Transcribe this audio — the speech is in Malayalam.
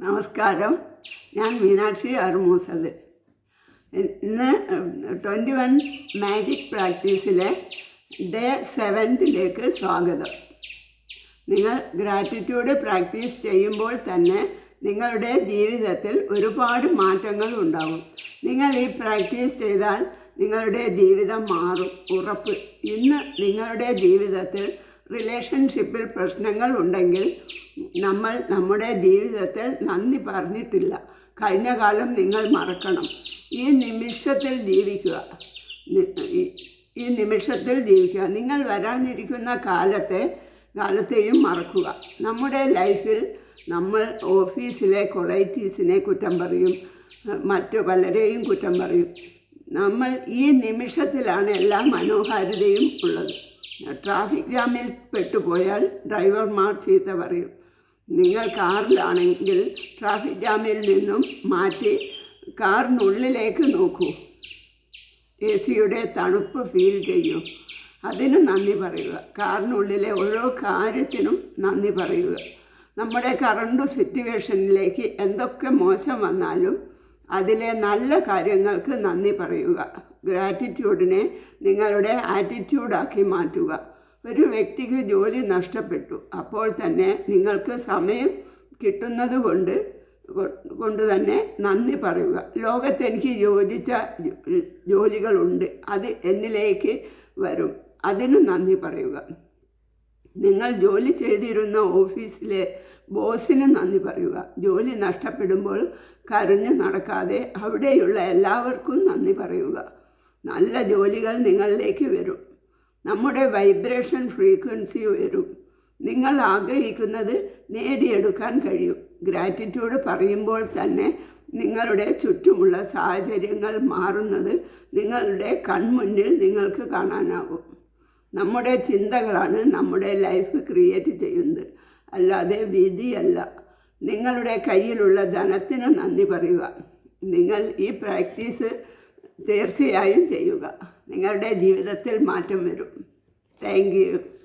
നമസ്കാരം. ഞാൻ മീനാക്ഷി അറുമൂസത്. ഇന്ന് ട്വന്റി വൺ മാജിക് പ്രാക്ടീസിലെ ഡേ സെവൻത്തിലേക്ക് സ്വാഗതം. നിങ്ങൾ ഗ്രാറ്റിറ്റ്യൂഡ് പ്രാക്ടീസ് ചെയ്യുമ്പോൾ തന്നെ നിങ്ങളുടെ ജീവിതത്തിൽ ഒരുപാട് മാറ്റങ്ങൾ ഉണ്ടാകും. നിങ്ങൾ ഈ പ്രാക്ടീസ് ചെയ്താൽ നിങ്ങളുടെ ജീവിതം മാറും. ഉറപ്പ്. ഇന്ന് നിങ്ങളുടെ ജീവിതത്തിൽ റിലേഷൻഷിപ്പിൽ പ്രശ്നങ്ങൾ ഉണ്ടെങ്കിൽ നമ്മൾ നമ്മുടെ ജീവിതത്തിൽ നന്ദി പറഞ്ഞിട്ടില്ല. കഴിഞ്ഞ കാലം നിങ്ങൾ മറക്കണം. ഈ നിമിഷത്തിൽ ജീവിക്കുക. ഈ- നിമിഷത്തിൽ ജീവിക്കുക. നിങ്ങൾ വരാനിരിക്കുന്ന കാലത്തെ കാലത്തെയും മറക്കുക. നമ്മുടെ ലൈഫിൽ നമ്മൾ ഓഫീസിലെ കൊളൈറ്റീസിനെ കുറ്റം പറയും. മറ്റു പലരെയും കുറ്റം പറയും. നമ്മൾ ഈ നിമിഷത്തിലാണ് എല്ലാ മനോഹാരിതയും ഉള്ളത്. ട്രാഫിക് ജാമിൽ പെട്ടുപോയാൽ ഡ്രൈവർമാർ ചീത്ത പറയും. നിങ്ങൾ കാറിലാണെങ്കിൽ ട്രാഫിക് ജാമിൽ നിന്നും മാറ്റി കാറിനുള്ളിലേക്ക് നോക്കൂ. എ സിയുടെ തണുപ്പ് ഫീൽ ചെയ്യൂ. അതിന് നന്ദി പറയുക. കാറിനുള്ളിലെ ഓരോ കാര്യത്തിനും നന്ദി പറയുക. നമ്മുടെ കറണ്ട് സിറ്റുവേഷനിലേക്ക് എന്തൊക്കെ മോശം വന്നാലും അതിലെ നല്ല കാര്യങ്ങൾക്ക് നന്ദി പറയുക. ഗ്രാറ്റിറ്റ്യൂഡിനെ നിങ്ങളുടെ ആറ്റിറ്റ്യൂഡാക്കി മാറ്റുക. ഒരു വ്യക്തിക്ക് ജോലി നഷ്ടപ്പെട്ടു. അപ്പോൾ തന്നെ നിങ്ങൾക്ക് സമയം കിട്ടുന്നത് കൊണ്ട് കൊണ്ട് തന്നെ നന്ദി പറയുക. ലോകത്ത് എനിക്ക് യോജിച്ച ജോലികളുണ്ട്. അത് എന്നിലേക്ക് വരും. അതിന് നന്ദി പറയുക. നിങ്ങൾ ജോലി ചെയ്തിരുന്ന ഓഫീസിലെ ബോസിന് നന്ദി പറയുക. ജോലി നഷ്ടപ്പെടുമ്പോൾ കരഞ്ഞു നടക്കാതെ അവിടെയുള്ള എല്ലാവർക്കും നന്ദി പറയുക. നല്ല ജോലികൾ നിങ്ങളിലേക്ക് വരും. നമ്മുടെ വൈബ്രേഷൻ ഫ്രീക്വൻസി വരും. നിങ്ങൾ ആഗ്രഹിക്കുന്നത് നേടിയെടുക്കാൻ കഴിയും. ഗ്രാറ്റിറ്റ്യൂഡ് പറയുമ്പോൾ തന്നെ നിങ്ങളുടെ ചുറ്റുമുള്ള സാഹചര്യങ്ങൾ മാറുന്നത് നിങ്ങളുടെ കൺമുന്നിൽ നിങ്ങൾക്ക് കാണാനാകും. നമ്മുടെ ചിന്തകളാണ് നമ്മുടെ ലൈഫ് ക്രിയേറ്റ് ചെയ്യുന്നത്. അല്ലാതെ വിധിയല്ല. നിങ്ങളുടെ കയ്യിലുള്ള ധനത്തിന് നന്ദി പറയുക. നിങ്ങൾ ഈ പ്രാക്ടീസ് തീർച്ചയായും ചെയ്യുക. നിങ്ങളുടെ ജീവിതത്തിൽ മാറ്റം വരും. താങ്ക്